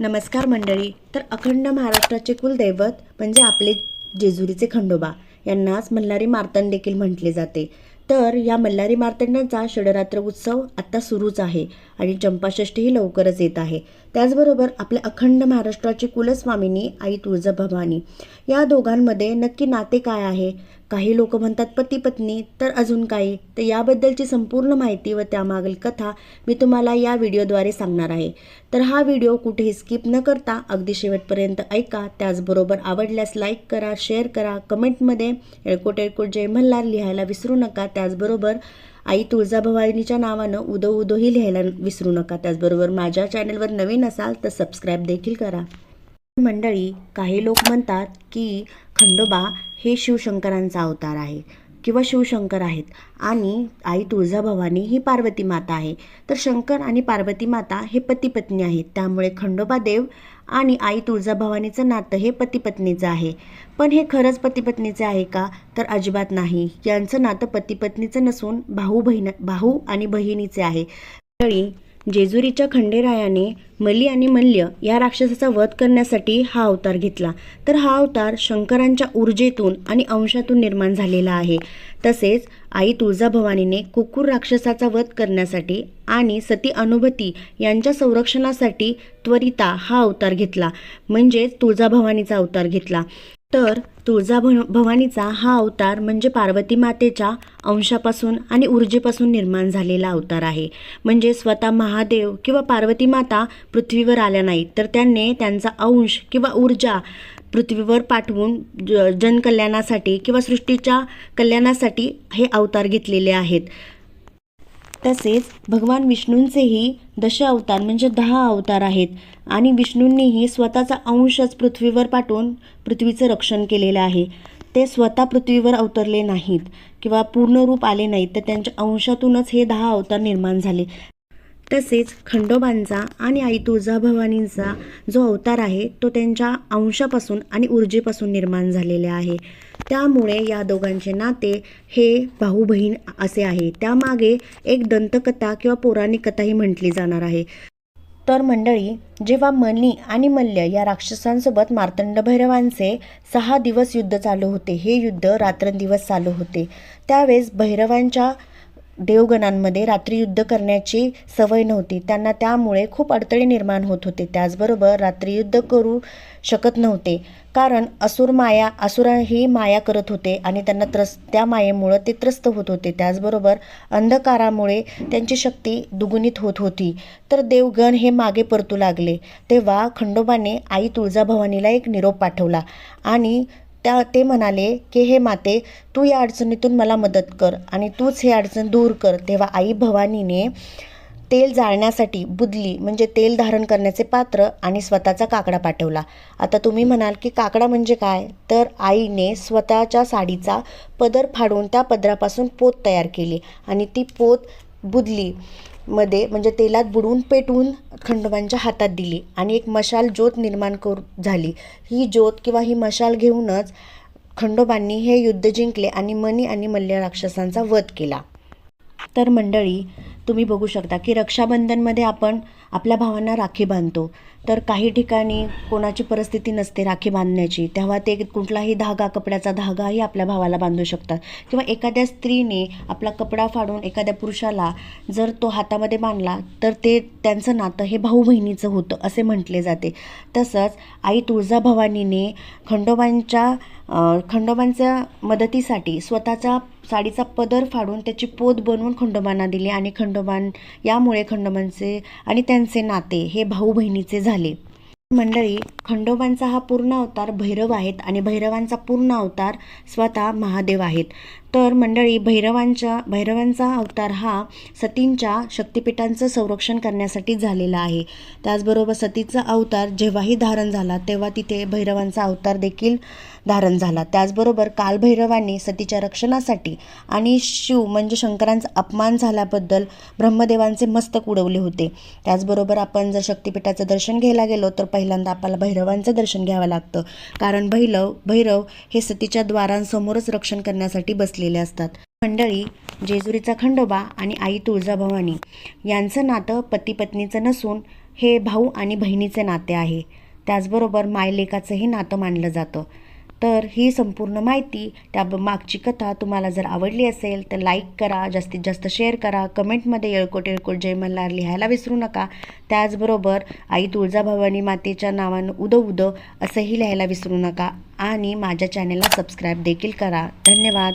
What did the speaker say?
नमस्कार मंडळी तर अखंड महाराष्ट्राचे कुलदैवत म्हणजे आपले जेजुरीचे खंडोबा. यांनाच मल्हारी मार्तंड देखील म्हटले जाते. तर या मल्हारी मार्तंडांचा षडरात्र उत्सव आत्ता सुरूच आहे आणि चंपाषष्ठीही लवकरच येत आहे. त्याचबरोबर आपल्या अखंड महाराष्ट्राची कुलस्वामिनी आई तुळजाभवानी. या दोघांमध्ये नक्की नाते काय आहे? काही लोक म्हणतात पती पत्नी तर अजून काही. तर याबद्दलची संपूर्ण माहिती व त्यामागील कथा मी तुम्हाला या व्हिडिओद्वारे सांगणार आहे. तर हा व्हिडिओ कुठेही स्किप न करता अगदी शेवटपर्यंत ऐका. त्याचबरोबर आवडल्यास लाईक करा शेअर करा कमेंटमध्ये एळकोट एळकोट जय मल्हार लिहायला विसरू नका. त्याचबरोबर आई तुळजाभवानीच्या नावानं उदो उदोही लिहायला विसरू नका. त्याचबरोबर माझ्या चॅनलवर नवीन असाल तर सबस्क्राईब देखील करा. मंडळी काही लोक म्हणतात की खंडोबा हे शिवशंकरांचा अवतार आहे किंवा शिवशंकर आहेत. आणि आई तुळजाभवानी ही पार्वती माता आहे. तर शंकर आणि पार्वती माता हे पती पत्नी आहेत. त्यामुळे खंडोबा देव आणि आई तुळजाभवानीचं नातं हे पती पत्नीचं आहे. पण हे खरंच पतिपत्नीचे आहे का? तर अजिबात नाही. यांचं नातं पती पत्नीचं नसून भाऊ बहिण भाऊ आणि बहिणीचे आहे. जेजुरीच्या खंडेरायाने मली आणि मल्य या राक्षसाचा वध करण्यासाठी हा अवतार घेतला. तर हा अवतार शंकरांच्या ऊर्जेतून आणि अंशातून निर्माण झालेला आहे. तसेच आई तुळजाभवानीने कुकुर राक्षसाचा वध करण्यासाठी आणि सती अनुभती यांच्या संरक्षणासाठी त्वरिता हा अवतार घेतला. म्हणजेच तुळजाभवानीचा अवतार घेतला. तर तुळजा भवानीचा हा अवतार म्हणजे पार्वती मातेच्या अंशापासून आणि ऊर्जेपासून निर्माण झालेला अवतार आहे. म्हणजे स्वतः महादेव किंवा पार्वती माता पृथ्वीवर आल्या नाहीत तर त्यांनी त्यांचा अंश किंवा ऊर्जा पृथ्वीवर पाठवून ज जनकल्याणासाठी किंवा सृष्टीच्या कल्याणासाठी हे अवतार घेतलेले आहेत. तसेच भगवान विष्णूंचेही दश अवतार म्हणजे दहा अवतार आहेत. आणि विष्णूंनीही स्वतःचा अंशच पृथ्वीवर पाठवून पृथ्वीचं रक्षण केलेलं आहे. ते स्वतः पृथ्वीवर अवतरले नाहीत किंवा पूर्ण रूप आले नाहीत तर त्यांच्या अंशातूनच हे दहा अवतार निर्माण झाले. तसेच खंडोबांचा आणि आई तुळजाभवानींचा जो अवतार आहे तो त्यांच्या अंशापासून आणि ऊर्जेपासून निर्माण झालेले आहे. त्यामुळे या दोघांचे नाते हे भाऊ बहीण असे आहे. त्यामागे एक दंतकथा किंवा पौराणिक कथाही म्हटली जाणार आहे. तर मंडळी जेव्हा मनी आणि मल्य या राक्षसांसोबत मार्तंड भैरवांचे सहा दिवस युद्ध चालू होते. हे युद्ध रात्रंदिवस चालू होते. त्यावेळेस भैरवांच्या देवगणांमध्ये रात्री युद्ध करण्याची सवय नव्हती. त्यांना त्यामुळे खूप अडथळे निर्माण होत होते. त्याचबरोबर रात्री युद्ध करू शकत नव्हते. कारण असुर माया असुर ही माया करत होते आणि त्यांना त्रस त्या मायेमुळं ते त्रस्त होत होते. त्याचबरोबर अंधकारामुळे त्यांची शक्ती दुगुणित होत होती. तर देवगण हे मागे परतू लागले. तेव्हा खंडोबाने आई तुळजाभवानीला एक निरोप पाठवला आणि त्या ते म्हणाले की हे माते तू या अडचणीतून मला मदत कर आणि तूच हे अडचण दूर कर. तेव्हा आई भवानीने तेल जाळण्यासाठी बुदली म्हणजे तेल धारण करण्याचे पात्र आणि स्वतःचा काकडा पाठवला. आता तुम्ही म्हणाल की काकडा म्हणजे काय? तर आईने स्वतःच्या साडीचा पदर फाडून त्या पदरापासून पोत तयार केली आणि ती पोत बुदली. मध्ये म्हणजे तेलात बुडवून पेटवून खंडोबांच्या हातात दिली आणि एक मशाल ज्योत निर्माण करू झाली. ही ज्योत किंवा ही मशाल घेऊनच खंडोबांनी हे युद्ध जिंकले आणि मनी आणि मल्य राक्षसांचा वध केला. तर मंडळी तुम्ही बघू शकता की रक्षाबंधनमध्ये आपण आपल्या भावांना राखी बांधतो. तर काही ठिकाणी कोणाची परिस्थिती नसते राखी बांधण्याची तेव्हा ते कुठलाही धागा कपड्याचा धागाही आपल्या भावाला बांधू शकतात. किंवा एखाद्या स्त्रीने आपला कपडा फाडून एखाद्या पुरुषाला जर तो हातामध्ये बांधला तर ते त्यांचं नातं हे भाऊ बहिणीचं होतं असे म्हटले जाते. तसंच आई तुळजाभवानीने खंडोबांच्या खंडोबांच्या मदतीसाठी स्वतःचा साडीचा पदर फाडून त्याची पोत बनवून खंडोबांना दिली आणि खंडोबान यामुळे खंडोबांचे आणि त्या त्यांचे नाते हे भाऊ बहिणीचे झाले. मंडळी खंडोबांचा हा पूर्ण अवतार भैरव आहेत आणि भैरवांचा पूर्ण अवतार स्वतः महादेव आहेत. तर मंडळी भैरवांच्या भैरवांचा अवतार हा सतींच्या शक्तिपीठांचं संरक्षण करण्यासाठी झालेला आहे. त्याचबरोबर सतीचा अवतार जेव्हाही धारण झाला तेव्हा तिथे भैरवांचा अवतार देखील धारण झाला. त्याचबरोबर कालभैरवांनी सतीच्या रक्षणासाठी आणि शिव म्हणजे शंकरांचा अपमान झाल्याबद्दल ब्रह्मदेवांचे मस्तक उडवले होते. त्याचबरोबर आपण जर शक्तिपीठाचं दर्शन घ्यायला गेलो तर पहिल्यांदा आपल्याला भैरवांचं दर्शन घ्यावं लागतं. कारण भैरव भैरव हे सतीच्या द्वारांसमोरच रक्षण करण्यासाठी बसले बसलेले असतात. मंडळी जेजुरीचा खंडोबा आणि आई तुळजाभवानी यांचं नातं पती पत्नीचं नसून हे भाऊ आणि बहिणीचे नाते आहे. त्याचबरोबर मायलेकाचंही नातं मानलं जातं. तर ही संपूर्ण माहिती त्या मागची कथा तुम्हाला जर आवडली असेल तर लाईक करा जास्तीत जास्त शेअर करा. कमेंटमध्ये येळकोट येळकोट जय मल्हार लिहायला विसरू नका. त्याचबरोबर आई तुळजाभवानी मातेच्या नावानं उदो उदो असंही लिहायला विसरू नका. आणि माझ्या चॅनेलला सबस्क्राईब देखील करा. धन्यवाद.